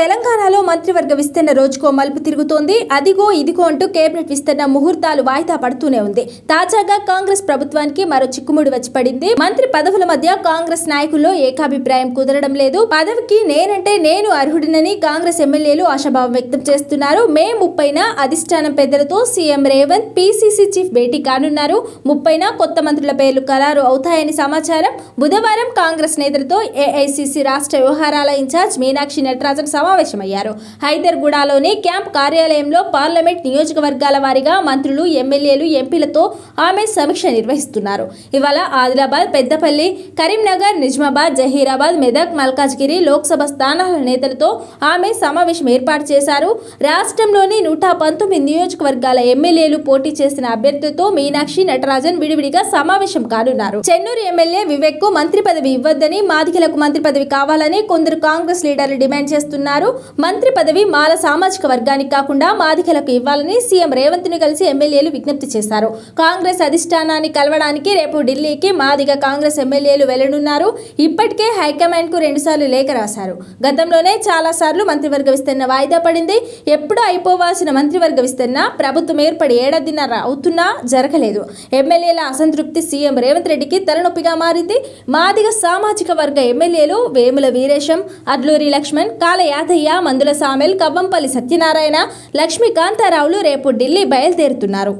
తెలంగాణలో మంత్రివర్గ విస్తరణ రోజుకో మలుపు తిరుగుతోంది. అదిగో ఇదిగో అంటూ కేబినెట్ విస్తరణ ముహూర్తాలు వాయిదా పడుతూనే ఉంది. తాజాగా కాంగ్రెస్ ప్రభుత్వానికి మరో చిక్కుముడి వచ్చి పడింది. మంత్రి పదవుల మధ్య కాంగ్రెస్ నాయకుల్లో ఏకాభిప్రాయం కుదరడం లేదు. పదవికి నేనంటే నేను అర్హుడినని కాంగ్రెస్ ఎమ్మెల్యేలు ఆశాభావం వ్యక్తం చేస్తున్నారు. మే ముప్పైన అధిష్టానం పెద్దలతో సీఎం రేవంత్ పీసీసీ చీఫ్ భేటీ కానున్నారు. ముప్పైన కొత్త మంత్రుల పేర్లు ఖరారు అవుతాయని సమాచారం. బుధవారం కాంగ్రెస్ నేతలతో ఏఐసీసీ రాష్ట్ర వ్యవహారాల ఇన్ఛార్జ్ మీనాక్షి నటరాజన్ సమావేశమయ్యారు. హైదర్గూడలోని క్యాంప్ కార్యాలయంలో పార్లమెంట్ నియోజకవర్గాల వారీగా మంత్రులు ఎమ్మెల్యేలు ఎంపీలతో ఆమె సమీక్ష నిర్వహిస్తున్నారు. ఇవాళ ఆదిలాబాద్ పెద్దపల్లి కరీంనగర్ నిజామాబాద్ జహీరాబాద్ మెదక్ మల్కాజ్గిరి లోక్సభ స్థానాల నేతలతో ఆమె సమావేశం ఏర్పాటు చేశారు. రాష్ట్రంలోని నూట పంతొమ్మిది నియోజకవర్గాల ఎమ్మెల్యేలు పోటీ చేసిన అభ్యర్థులతో మీనాక్షి నటరాజన్ విడివిడిగా సమావేశం కానున్నారు. చెన్నూరు ఎమ్మెల్యే వివేక్కు మంత్రి పదవి ఇవ్వద్దని మాదిగలకు మంత్రి పదవి కావాలని కొందరు కాంగ్రెస్ లీడర్లు డిమాండ్ చేస్తున్నారు. మంత్రి పదవి మాల సామాజిక వర్గానికి కాకుండా మాదిగలకు ఇవ్వాలని సీఎం రేవంత్ను కలిసి ఎమ్మెల్యేలు విజ్ఞప్తి చేశారు. కాంగ్రెస్ అధిష్టానాన్ని కలవడానికి రేపు ఢిల్లీకి మాదిగ కాంగ్రెస్ ఎమ్మెల్యేలు వెళ్ళనున్నారు. ఇప్పటికే హైకమాండ్కు రెండుసార్లు లేఖ రాశారు. గతంలోనే చాలా సార్లు మంత్రివర్గ విస్తరణ వాయిదా పడింది. ఎప్పుడూ అయిపోవాల్సిన మంత్రివర్గ విస్తరణ ప్రభుత్వం ఏర్పడి ఏడాదిన్నర అవుతున్నా జరగలేదు. ఎమ్మెల్యేల అసంతృప్తి సీఎం రేవంత్ రెడ్డికి తలనొప్పిగా మారింది. మాదిగ సామాజిక వర్గ ఎమ్మెల్యేలు వేముల వీరేశం అడ్లూరి లక్ష్మణ్ కాల యాదయ్య మందుల సామెల్ కవ్వంపల్లి సత్యనారాయణ లక్ష్మీకాంతారావులు రేపు ఢిల్లీ బయలుదేరుతున్నారు.